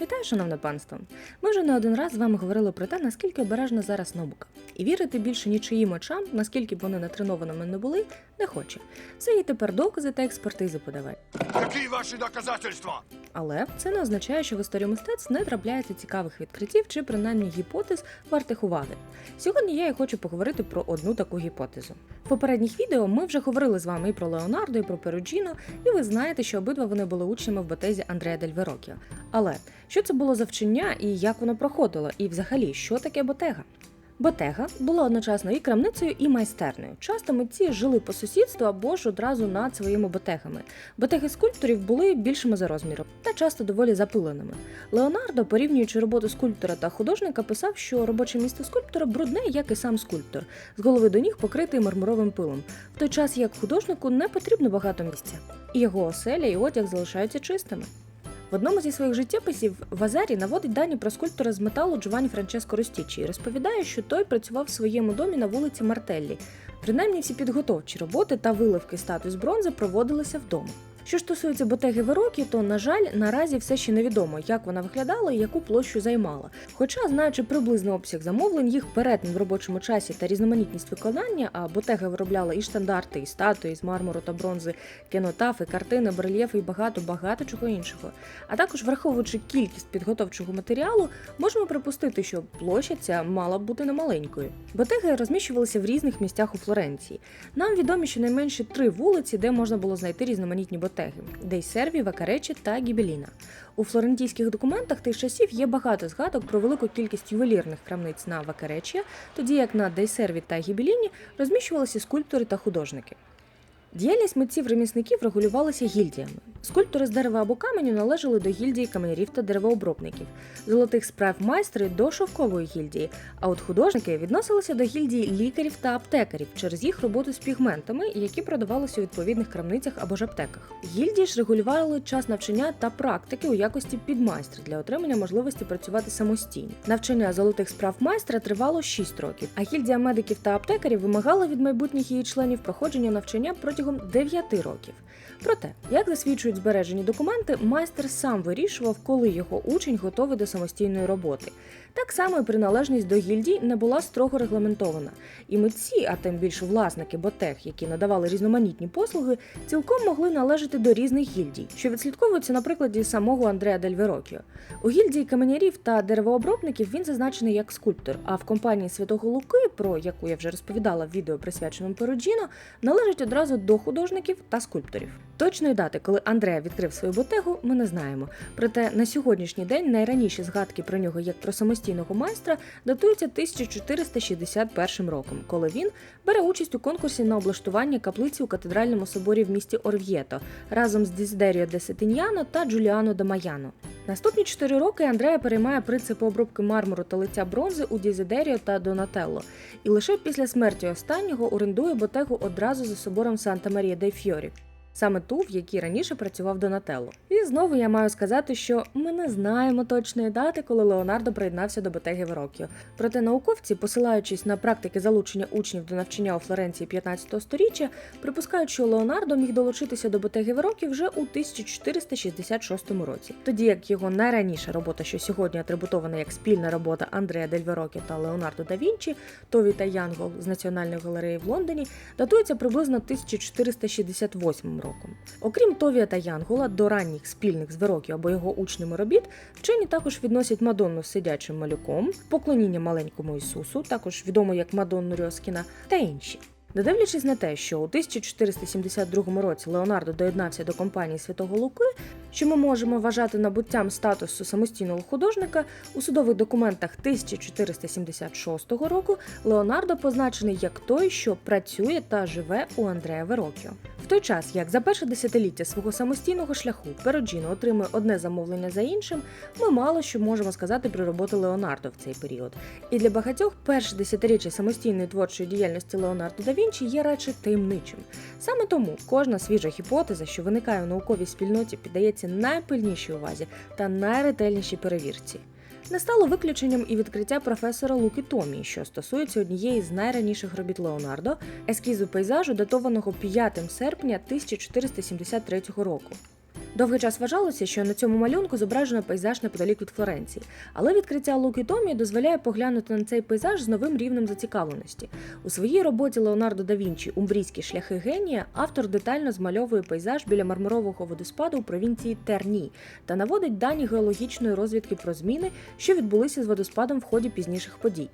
Вітаю, шановне панство! Ми вже не один раз з вами говорили про те, наскільки обережна зараз наука. І вірити більше нічиїм очам, наскільки б вони натренованими не були, не хоче. Все є тепер докази та експертизи подавай. Какие ваши доказательства? Але це не означає, що в історії мистецтв не трапляється цікавих відкриттів чи принаймні гіпотез вартих уваги. Сьогодні я і хочу поговорити про одну таку гіпотезу. В попередніх відео ми вже говорили з вами і про Леонардо, і про Перуджіно, і ви знаєте, що обидва вони були учнями в ботезі Андреа Дель Верокіо. Але що це було за вчення і як воно проходило, і взагалі, що таке ботега? Ботега була одночасно і крамницею, і майстернею. Часто митці жили по сусідству або ж одразу над своїми ботегами. Ботеги скульпторів були більшими за розміром та часто доволі запиленими. Леонардо, порівнюючи роботу скульптора та художника, писав, що робоче місце скульптора брудне, як і сам скульптор, з голови до ніг покритий мармуровим пилом, в той час як художнику не потрібно багато місця, і його оселя і одяг залишаються чистими. В одному зі своїх життєписів Вазарі наводить дані про скульптора з металу Джованні Франческо Ростічі і розповідає, що той працював в своєму домі на вулиці Мартеллі. Принаймні всі підготовчі роботи та виливки статус бронзи проводилися вдома. Що стосується ботеги Верокі, то, на жаль, наразі все ще невідомо, як вона виглядала і яку площу займала. Хоча, знаючи приблизний обсяг замовлень, їх перетин в робочому часі та різноманітність виконання, а ботега виробляла і штандарти, і статуї з мармуру та бронзи, кенотафи, картини, барельєфи і багато багато чого іншого. А також враховуючи кількість підготовчого матеріалу, можемо припустити, що площа ця мала б бути немаленькою. Ботеги розміщувалися в різних місцях у Флоренції. Нам відомі щонайменше три вулиці, де можна було знайти різноманітні ботеги: Дейсерві, Вакаречі та Гібеліна. У флорентійських документах тих часів є багато згадок про велику кількість ювелірних крамниць на Вакаречі, тоді як на Дейсерві та Гібеліні розміщувалися скульптори та художники. Діяльність митців ремісників регулювалася гільдіями. Скульптори з дерева або каменю належали до гільдії каменярів та деревообробників, золотих справ майстри до шовкової гільдії, а от художники відносилися до гільдії лікарів та аптекарів через їх роботу з пігментами, які продавалися у відповідних крамницях або ж аптеках. Гільдії ж регулювали час навчання та практики у якості підмайстра для отримання можливості працювати самостійно. Навчання золотих справ майстра тривало 6 років, а гільдія медиків та аптекарів вимагала від майбутніх її членів проходження навчання протягом 9 років. Проте, як засвідчують збережені документи, майстер сам вирішував, коли його учень готовий до самостійної роботи. Так само і приналежність до гільдій не була строго регламентована, і митці, а тим більше власники ботег, які надавали різноманітні послуги, цілком могли належати до різних гільдій, що відслідковується на прикладі самого Андреа Дель Верокіо. У гільдії каменярів та деревообробників він зазначений як скульптор, а в компанії Святого Луки, про яку я вже розповідала в відео присвяченому Перуджіно, належить одразу до художників та скульпторів. Точної дати, коли Андреа відкрив свою ботегу, ми не знаємо. Проте на сьогоднішній день найраніші згадки про нього як про самостійного майстра датуються 1461 роком, коли він бере участь у конкурсі на облаштування каплиці у катедральному соборі в місті Орв'єто разом з Дезидеріо де Сетиньяно та Джуліано де Маяно. Наступні чотири роки Андреа переймає принципи обробки мармуру та лиця бронзи у Дізидеріо та Донателло, і лише після смерті останнього орендує ботегу одразу за собором Санта Марія дей Фьорі. Саме ту, в якій раніше працював Донателло. І знову я маю сказати, що ми не знаємо точної дати, коли Леонардо приєднався до Ботеги Верокіо. Проте науковці, посилаючись на практики залучення учнів до навчання у Флоренції 15 століття, припускають, що Леонардо міг долучитися до Ботеги Верокіо вже у 1466 році, тоді як його найраніша робота, що сьогодні атрибутована як спільна робота Андреа Дель Верокіо та Леонардо да Вінчі, Тові та Янгол з Національної галереї в Лондоні, датується приблизно 1468 роком. Окрім Товія та Янгола, до ранніх спільних з Верокіо або його учнями робіт вчені також відносять Мадонну з сидячим малюком, поклоніння маленькому Ісусу, також відомо як Мадонну Рьоскіна, та інші. Не дивлячись на те, що у 1472 році Леонардо доєднався до компанії Святого Луки, що ми можемо вважати набуттям статусу самостійного художника, у судових документах 1476 року Леонардо позначений як той, що працює та живе у Андреа Верокіо. В той час, як за перше десятиліття свого самостійного шляху Пероджіно отримує одне замовлення за іншим, ми мало що можемо сказати про роботу Леонардо в цей період. І для багатьох перше десятиріччя самостійної творчої діяльності Леонардо да є радше таємничим. Саме тому кожна свіжа гіпотеза, що виникає у науковій спільноті, піддається найпильнішій увазі та найретельнішій перевірці. Не стало виключенням і відкриття професора Луки Томі, що стосується однієї з найраніших робіт Леонардо, ескізу пейзажу, датованого 5 серпня 1473 року. Довгий час вважалося, що на цьому малюнку зображено пейзаж неподалік від Флоренції, але відкриття Луки Томі дозволяє поглянути на цей пейзаж з новим рівнем зацікавленості. У своїй роботі Леонардо да Вінчі Умбрійські шляхи генія автор детально змальовує пейзаж біля мармурового водоспаду у провінції Терні та наводить дані геологічної розвідки про зміни, що відбулися з водоспадом в ході пізніших подій.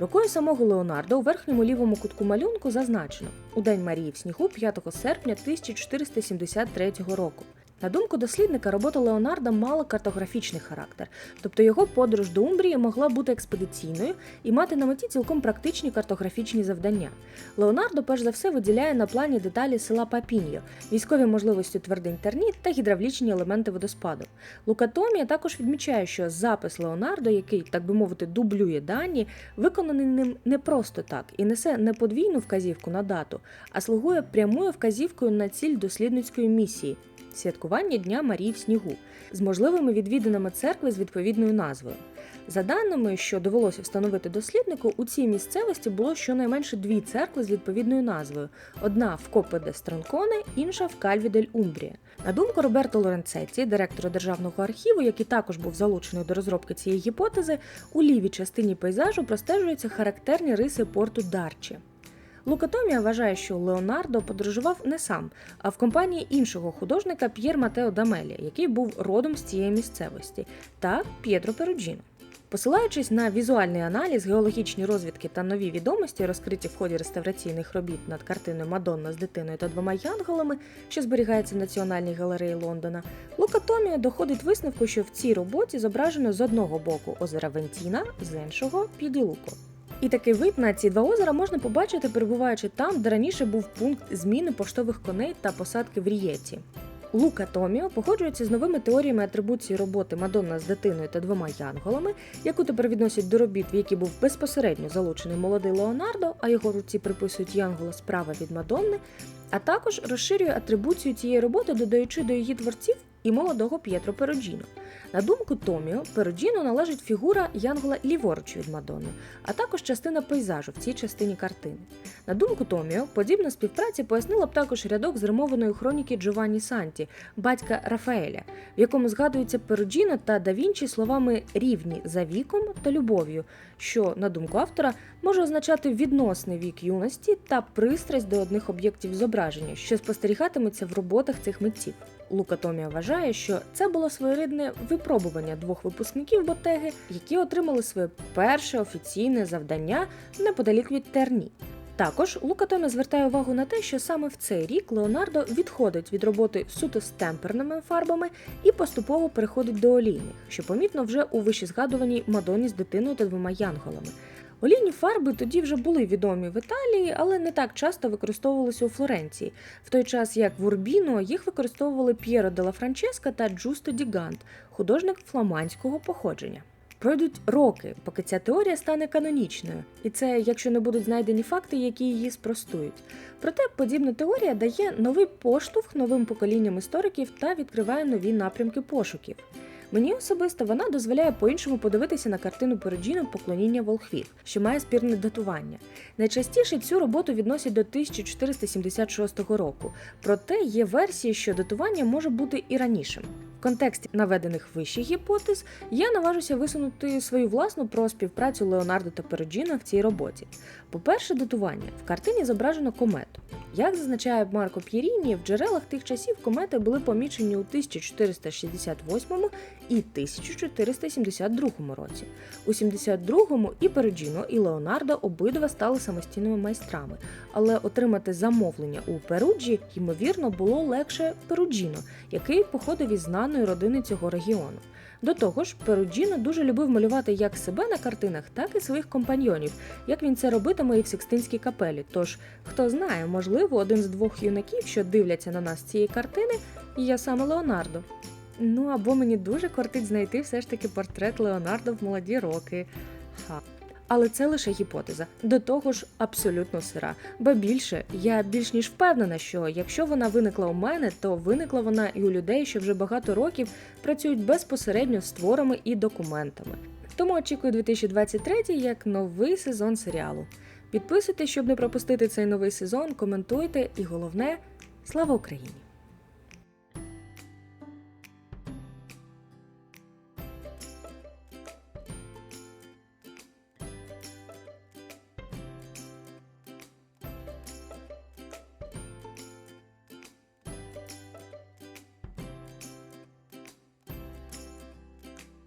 Рукою самого Леонардо у верхньому лівому кутку малюнку зазначено у День Марії в снігу 5 серпня 1473 року. На думку дослідника, робота Леонарда мала картографічний характер, тобто його подорож до Умбрії могла бути експедиційною і мати на меті цілком практичні картографічні завдання. Леонардо перш за все виділяє на плані деталі села Папіньо, військові можливості твердинь Терні та гідравлічні елементи водоспаду. Лукатомія також відмічає, що запис Леонардо, який, так би мовити, дублює дані, виконаний ним не просто так і несе не подвійну вказівку на дату, а слугує прямою вказівкою на ціль дослідницької місії святкування Дня Марії в снігу з можливими відвідинами церкви з відповідною назвою. За даними, що довелося встановити досліднику, у цій місцевості було щонайменше дві церкви з відповідною назвою: одна в Копе де Стронконе, інша в Кальві дель Умбрія. На думку Роберто Лоренцеці, директора державного архіву, який також був залучений до розробки цієї гіпотези, у лівій частині пейзажу простежуються характерні риси порту Дарчі. Лукатомія вважає, що Леонардо подорожував не сам, а в компанії іншого художника П'єр Матео Дамелія, який був родом з цієї місцевості, та П'єтро Перуджіно. Посилаючись на візуальний аналіз, геологічні розвідки та нові відомості, розкриті в ході реставраційних робіт над картиною Мадонна з дитиною та двома янголами, що зберігається в Національній галереї Лондона, Лука Томія доходить висновку, що в цій роботі зображено з одного боку озера Вентіна, з іншого Піділуко. І такий вид на ці два озера можна побачити, перебуваючи там, де раніше був пункт зміни поштових коней та посадки в Рієті. Лука Томіо погоджується з новими теоріями атрибуції роботи Мадонна з дитиною та двома янголами, яку тепер відносять до робіт, в які був безпосередньо залучений молодий Леонардо, а його руці приписують янгола справа від Мадонни, а також розширює атрибуцію цієї роботи, додаючи до її творців і молодого П'єтро Пероджіно. На думку Томіо, Пероджіно належить фігура Янгола ліворуч від Мадонни, а також частина пейзажу в цій частині картини. На думку Томіо, подібна співпраця пояснила б також рядок з римованої хроніки Джованні Санті, батька Рафаеля, в якому згадуються Пероджіно та да Вінчі словами рівні за віком та любов'ю, що, на думку автора, може означати відносний вік юності та пристрасть до одних об'єктів зображення, що спостерігатиметься в роботах цих митців. Лука Томія вважає, що це було своєрідне випробування двох випускників Ботеги, які отримали своє перше офіційне завдання неподалік від Терні. Також Лука Томі звертає увагу на те, що саме в цей рік Леонардо відходить від роботи суто з темперними фарбами і поступово переходить до олійних, що помітно вже у вищезгадуваній Мадоні з дитиною та двома янголами. Олійні фарби тоді вже були відомі в Італії, але не так часто використовувалися у Флоренції, в той час як в Урбіно їх використовували П'єро де ла Франческа та Джусто Дігант, художник фламандського походження. Пройдуть роки, поки ця теорія стане канонічною, і це якщо не будуть знайдені факти, які її спростують. Проте подібна теорія дає новий поштовх новим поколінням істориків та відкриває нові напрямки пошуків. Мені особисто вона дозволяє по-іншому подивитися на картину Переджіно поклоніння волхвів, що має спірне датування. Найчастіше цю роботу відносять до 1476 року, проте є версії, що датування може бути і ранішим. Контексті наведених вищих гіпотез я наважуся висунути свою власну про співпрацю Леонардо та Переджіно в цій роботі. По-перше, датування в картині зображено комету. Як зазначає Марко П'єріні, в джерелах тих часів комети були помічені у 1468 і 1472 році. У 72-му і Переджіно, і Леонардо обидва стали самостійними майстрами, але отримати замовлення у Перуджі, ймовірно, було легше Перуджіно, який походив із знаної родини цього регіону. До того ж, Перуджіно дуже любив малювати як себе на картинах, так і своїх компаньйонів, як він це робитиме і в Сикстинській капелі. Тож, хто знає, можливо, один з двох юнаків, що дивляться на нас цієї картини, є саме Леонардо. Ну або мені дуже кортить знайти все ж таки портрет Леонардо в молоді роки. Ха. Але це лише гіпотеза. До того ж, абсолютно сира. Ба більше, я більш ніж впевнена, що якщо вона виникла у мене, то виникла вона і у людей, що вже багато років працюють безпосередньо з творами і документами. Тому очікую 2023 як новий сезон серіалу. Підписуйтесь, щоб не пропустити цей новий сезон, коментуйте і головне слава Україні!